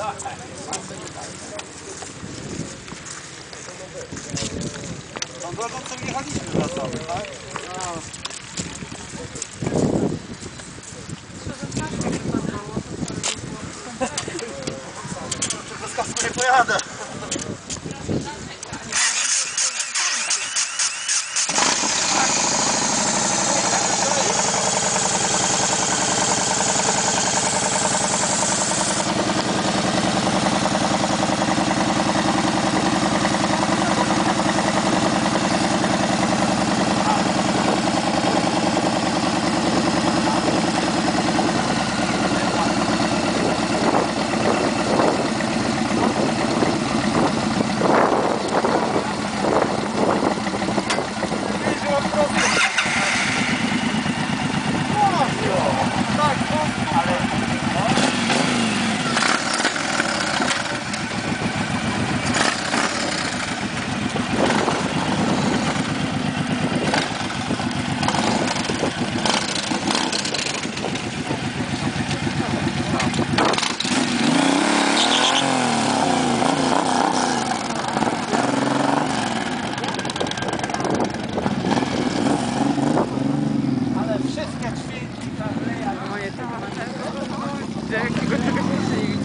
Tą drogą, co jechaliśmy wracamy, tak? No. Czy bez kasku nie pojadę? Jack，是一